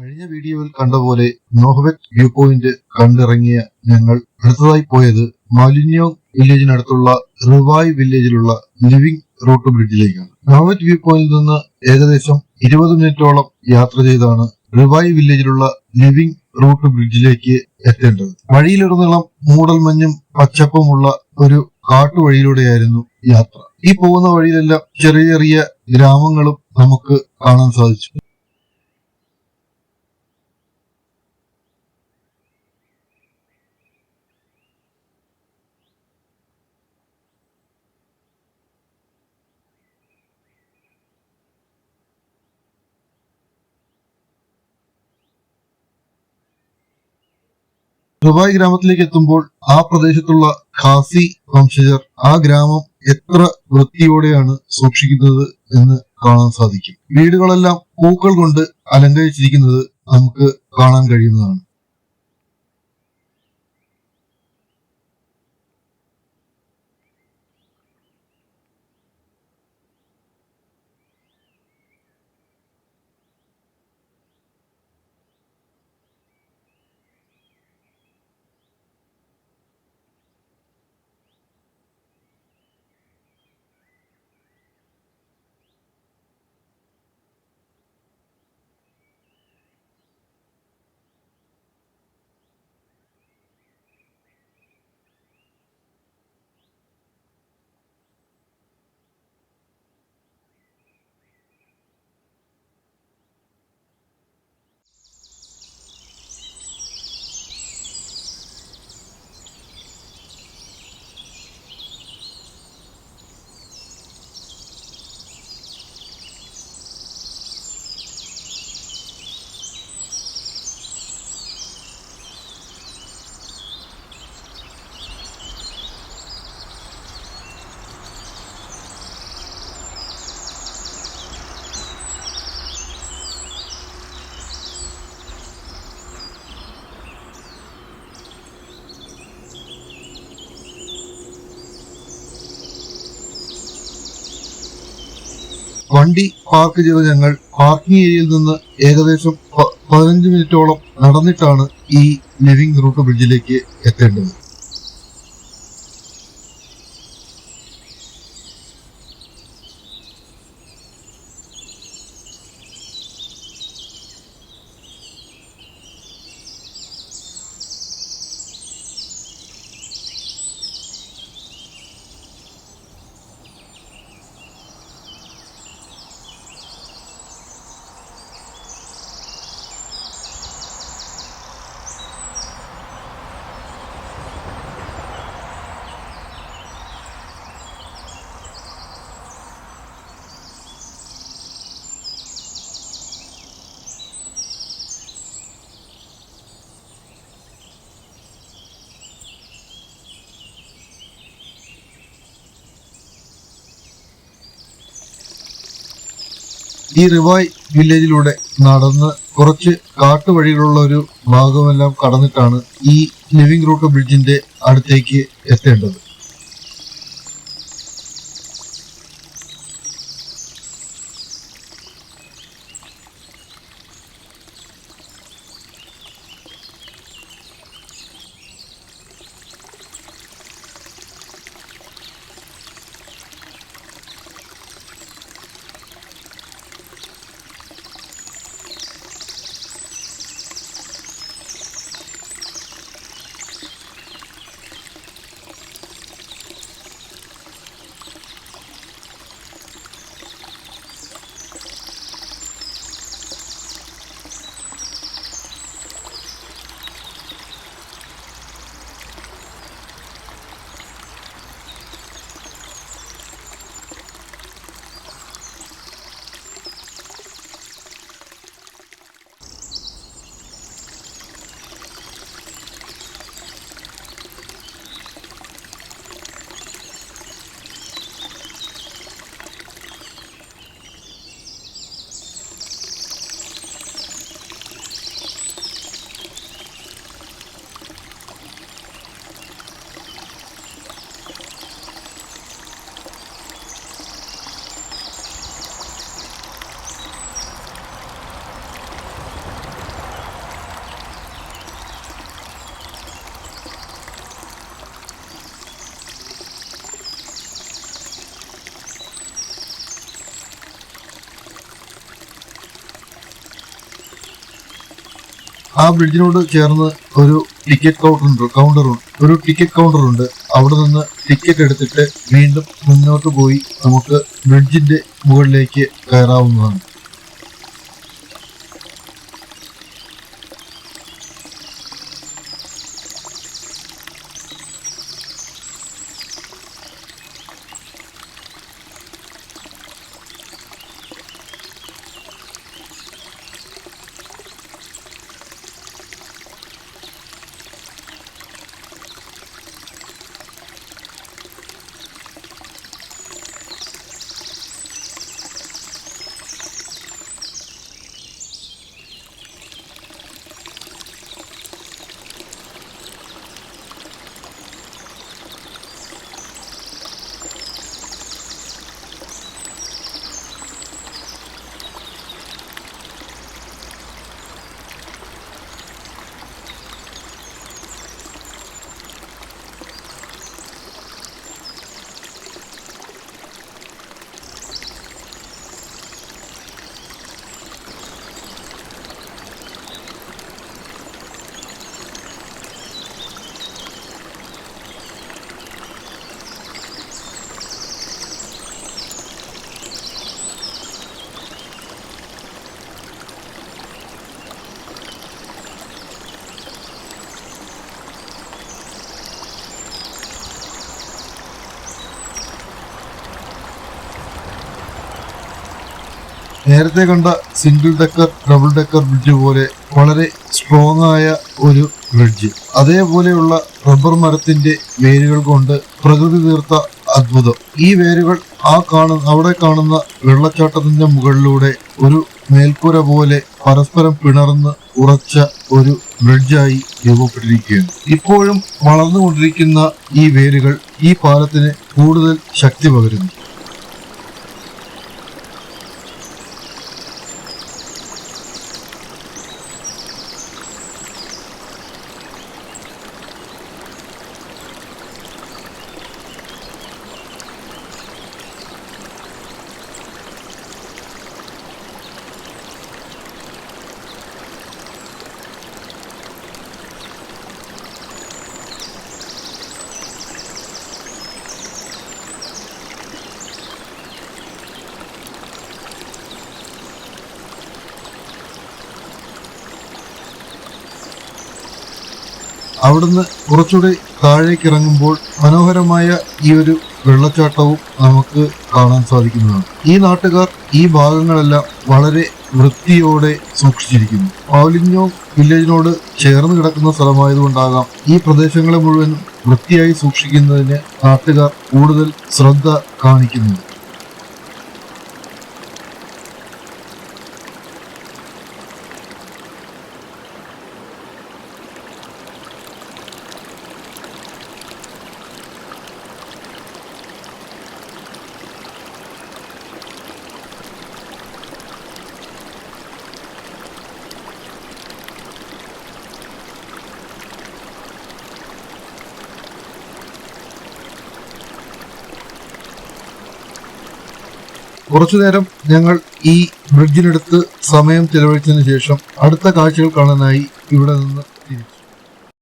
കഴിഞ്ഞ വീഡിയോയിൽ കണ്ട പോലെ നോഹവെറ്റ് വ്യൂ പോയിന്റ് കണ്ടിറങ്ങിയ ഞങ്ങൾ അടുത്തതായി പോയത് മാലിന്യോങ് വില്ലേജിനടുത്തുള്ള റിവായ് വില്ലേജിലുള്ള ലിവിംഗ് റൂട്ട് ബ്രിഡ്ജിലേക്കാണ് നോഹവെറ്റ് വ്യൂ പോയിന്റിൽ നിന്ന് ഏകദേശം ഇരുപത് മിനിറ്റോളം യാത്ര ചെയ്താണ് റിവായ് വില്ലേജിലുള്ള ലിവിംഗ് റൂട്ട് ബ്രിഡ്ജിലേക്ക് എത്തേണ്ടത്. വഴിയിലുടനീളം മൂടൽമഞ്ഞും പച്ചപ്പുമുള്ള ഒരു കാട്ടുവഴിയിലൂടെയായിരുന്നു യാത്ര. ഈ പോകുന്ന വഴിയിലെല്ലാം ചെറിയ ചെറിയ ഗ്രാമങ്ങളും നമുക്ക് കാണാൻ സാധിച്ചു. ദുബായ് ഗ്രാമത്തിലേക്ക് എത്തുമ്പോൾ ആ പ്രദേശത്തുള്ള ഖാസി വംശജർ ആ ഗ്രാമം എത്ര വൃത്തിയോടെയാണ് സൂക്ഷിക്കുന്നത് എന്ന് കാണാൻ സാധിക്കും. വീടുകളെല്ലാം പൂക്കൾ കൊണ്ട് അലങ്കരിച്ചിരിക്കുന്നത് നമുക്ക് കാണാൻ കഴിയുന്നതാണ്. വണ്ടി പാർക്ക് ചെയ്ത ഞങ്ങൾ പാർക്കിംഗ് ഏരിയയിൽ നിന്ന് ഏകദേശം പതിനഞ്ച് മിനിറ്റോളം നടന്നിട്ടാണ് ഈ ലിവിംഗ് റൂട്ട് ബ്രിഡ്ജിലേക്ക് എത്തേണ്ടത്. ഈ റിവായ് വില്ലേജിലൂടെ നടന്ന് കുറച്ച് കാട്ടുവഴികളുള്ള ഒരു ഭാഗമെല്ലാം കടന്നിട്ടാണ് ഈ ലിവിംഗ് റൂട്ട് ബ്രിഡ്ജിന്റെ അടുത്തേക്ക് എത്തേണ്ടത്. ആ ബ്രിഡ്ജിനോട് ചേർന്ന് ഒരു ടിക്കറ്റ് കൗണ്ടർ ഉണ്ട് കൗണ്ടർ ഒരു ടിക്കറ്റ് കൗണ്ടർ ഉണ്ട്. അവിടെ നിന്ന് ടിക്കറ്റ് എടുത്തിട്ട് വീണ്ടും മുന്നോട്ട് പോയി നമുക്ക് ബ്രിഡ്ജിന്റെ മുകളിലേക്ക് കയറാവുന്നതാണ്. നേരത്തെ കണ്ട single decker double decker bridge പോലെ വളരെ സ്ട്രോങ് ആയ ഒരു ബ്രിഡ്ജ് അതേപോലെയുള്ള റബ്ബർ മരത്തിന്റെ വേരുകൾ കൊണ്ട് പ്രകൃതി തീർത്ത അത്ഭുതം. ഈ വേരുകൾ ആ കാണുന്ന അവിടെ കാണുന്ന വെള്ളച്ചാട്ടത്തിന്റെ മുകളിലൂടെ ഒരു മേൽക്കൂര പോലെ പരസ്പരം പിണർന്ന് ഉറച്ച ഒരു ബ്രിഡ്ജായി രൂപപ്പെട്ടിരിക്കുകയാണ്. ഇപ്പോഴും വളർന്നുകൊണ്ടിരിക്കുന്ന ഈ വേരുകൾ ഈ പാലത്തിന് കൂടുതൽ ശക്തി പകരുന്നു. അവിടുന്ന് കുറച്ചുകൂടി താഴേക്ക് ഇറങ്ങുമ്പോൾ മനോഹരമായ ഈ ഒരു വെള്ളച്ചാട്ടവും നമുക്ക് കാണാൻ സാധിക്കുന്നതാണ്. ഈ നാട്ടുകാർ ഈ ഭാഗങ്ങളെല്ലാം വളരെ വൃത്തിയോടെ സൂക്ഷിച്ചിരിക്കുന്നു. പൗലിഞ്ഞോ വില്ലേജിനോട് ചേർന്ന് കിടക്കുന്ന സ്ഥലമായതുകൊണ്ടാകാം ഈ പ്രദേശങ്ങളെ മുഴുവൻ വൃത്തിയായി സൂക്ഷിക്കുന്നതിന് നാട്ടുകാർ കൂടുതൽ ശ്രദ്ധ കാണിക്കുന്നത്. കുറച്ചു നേരം ഞങ്ങൾ ഈ ബ്രിഡ്ജിനടുത്ത് സമയം ചെലവഴിച്ചതിന് ശേഷം അടുത്ത കാഴ്ചകൾ കാണാനായി ഇവിടെ നിന്ന്